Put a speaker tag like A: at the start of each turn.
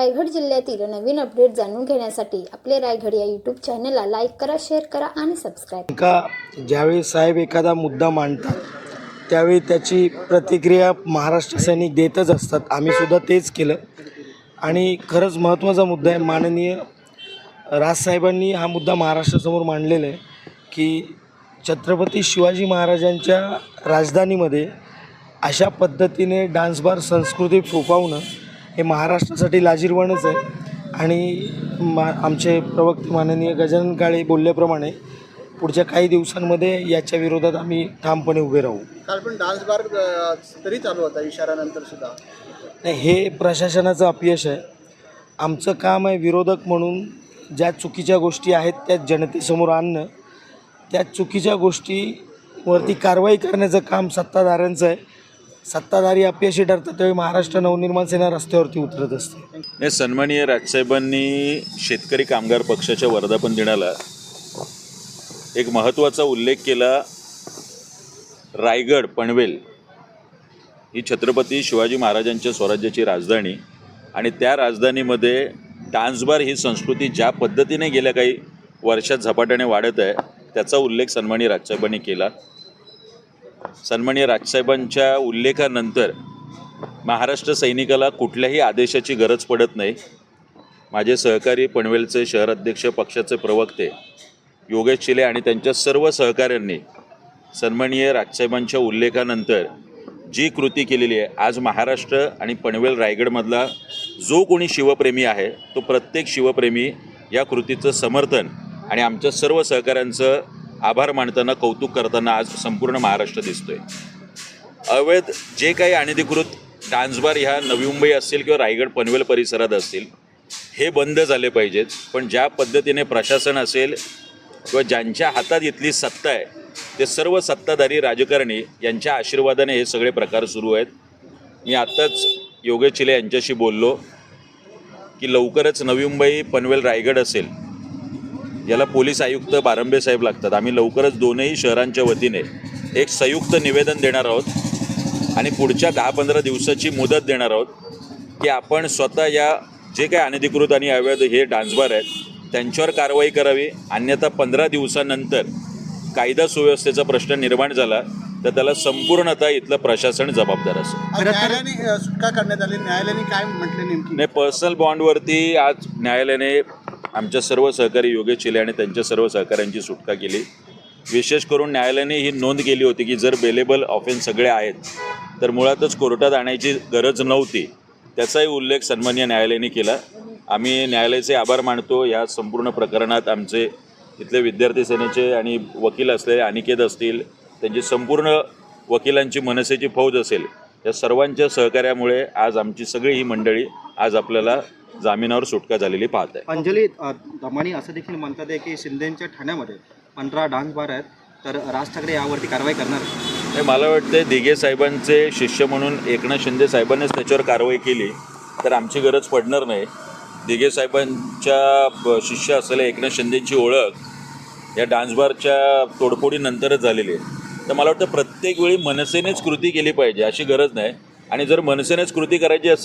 A: रायगड जिल्ह्यातील नवीन अपडेट जाणून घेण्यासाठी आपले रायगड या यूट्यूब चॅनलला लाईक करा शेअर करा आणि सबस्क्राईब
B: का ज्यावेळी साहेब एखादा मुद्दा मांडतात त्यावेळी त्याची प्रतिक्रिया महाराष्ट्र सैनिक देतच असतात आम्ही सुद्धा तेच केलं आणि खरंच महत्त्वाचा मुद्दा आहे माननीय राजसाहेबांनी हा मुद्दा महाराष्ट्रासमोर मांडलेला आहे की छत्रपती शिवाजी महाराजांच्या राजधानीमध्ये अशा पद्धतीने डान्स बार संस्कृती फोफावणं हे महाराष्ट्रासाठी लाजीरवाणच आहे आणि मा आमचे प्रवक्ते माननीय गजानन काळे बोलल्याप्रमाणे पुढच्या काही दिवसांमध्ये याच्या विरोधात आम्ही ठामपणे उभे राहू
C: काल पण डान्स बार तरी चालू होता इशारानंतर सुद्धा
B: नाही हे प्रशासनाचं अपयश आहे आमचं काम आहे विरोधक म्हणून ज्या चुकीच्या गोष्टी आहेत त्या जनतेसमोर आणणं त्या चुकीच्या गोष्टीवरती कारवाई करण्याचं काम सत्ताधाऱ्यांचं आहे सत्ताधारी अपयशी ठरतं तेव्हा महाराष्ट्र नवनिर्माण सेना रस्त्यावरती उतरत असते
D: हे सन्माननीय राजसाहेबांनी शेतकरी कामगार पक्षाच्या वर्धापन दिनाला एक महत्त्वाचा उल्लेख केला रायगड पनवेल ही छत्रपती शिवाजी महाराजांच्या स्वराज्याची राजधानी आणि त्या राजधानीमध्ये डान्सबार ही संस्कृती ज्या पद्धतीने गेल्या काही वर्षात झपाट्याने वाढत आहे त्याचा उल्लेख सन्मानी राजसाहेबांनी केला सन्मान्य राजसाहेबांच्या उल्लेखानंतर महाराष्ट्र सैनिकाला कुठल्याही आदेशाची गरज पडत नाही माझे सहकारी पनवेलचे शहर अध्यक्ष पक्षाचे प्रवक्ते योगेश चिले आणि त्यांच्या सर्व सहकाऱ्यांनी सन्माननीय राजसाहेबांच्या उल्लेखानंतर जी कृती केलेली आहे आज महाराष्ट्र आणि पनवेल रायगडमधला जो कोणी शिवप्रेमी आहे तो प्रत्येक शिवप्रेमी या कृतीचं समर्थन आणि आमच्या सर्व सहकाऱ्यांचं आभार मानताना कौतुक करताना आज संपूर्ण महाराष्ट्र दिसतोय अवैध जे काही अनधिकृत डान्सबार ह्या नवी मुंबई असतील किंवा रायगड पनवेल परिसरात असतील हे बंद झाले पाहिजेत पण ज्या पद्धतीने प्रशासन असेल किंवा ज्यांच्या हातात इथली सत्ता आहे ते सर्व सत्ताधारी राजकारणी यांच्या आशीर्वादाने हे सगळे प्रकार सुरू आहेत मी आत्ताच योगेश चिले यांच्याशी बोललो की लवकरच नवी मुंबई पनवेल रायगड असेल याला पोलीस आयुक्त बारंबे साहेब लागतात आम्ही लवकरच दोनही शहरांच्या वतीने एक संयुक्त निवेदन देणार आहोत आणि पुढच्या दहा पंधरा दिवसाची मुदत देणार आहोत की आपण स्वतः या जे काही अनधिकृत आणि अवैध हे डान्सबार आहेत त्यांच्यावर कारवाई करावी अन्यथा पंधरा दिवसानंतर कायदा सुव्यवस्थेचा प्रश्न निर्माण झाला तर त्याला संपूर्णतः इथलं प्रशासन जबाबदार असेल
C: न्यायालयाने सुटका करण्यात आली न्यायालयाने काय म्हटले
D: नाही पर्सनल बॉन्डवरती आज न्यायालयाने आमच्या सर्व सहकारी योगेश चिले आणि त्यांच्या सर्व सहकाऱ्यांची सुटका केली विशेष करून न्यायालयाने ही नोंद केली होती की जर बेलेबल ऑफेन्स सगळे आहेत तर मुळातच कोर्टात आणायची गरज नव्हती त्याचाही उल्लेख सन्मान्य न्यायालयाने केला आम्ही न्यायालयाचे आभार मानतो या संपूर्ण प्रकरणात आमचे इथले विद्यार्थी सेनेचे आणि वकील असलेले अनिकेत असतील त्यांची संपूर्ण वकिलांची मनसेची फौज असेल या सर्वांच्या सहकार्यामुळे आज आमची सगळी ही मंडळी आज आपल्याला जामिनावर सुटका झालेली पाहत आहे
C: अंजली दमानी असं देखील म्हणतात की शिंदेच्या ठाण्यामध्ये पंधरा डान्सबार आहेत तर राज ठाकरे यावरती कारवाई करणार
D: मला वाटतं दिघे साहेबांचे शिष्य म्हणून एकनाथ शिंदे साहेबांनीच त्याच्यावर कारवाई केली तर आमची गरज पडणार नाही दिघे साहेबांच्या शिष्य असलेल्या एकनाथ शिंदेची ओळख या डान्सबारच्या तोडफोडीनंतरच झालेली आहे तर मला वाटतं प्रत्येक वेळी मनसेनेच कृती केली पाहिजे अशी गरज नाही आणि जर मनसेनेच कृती करायची असेल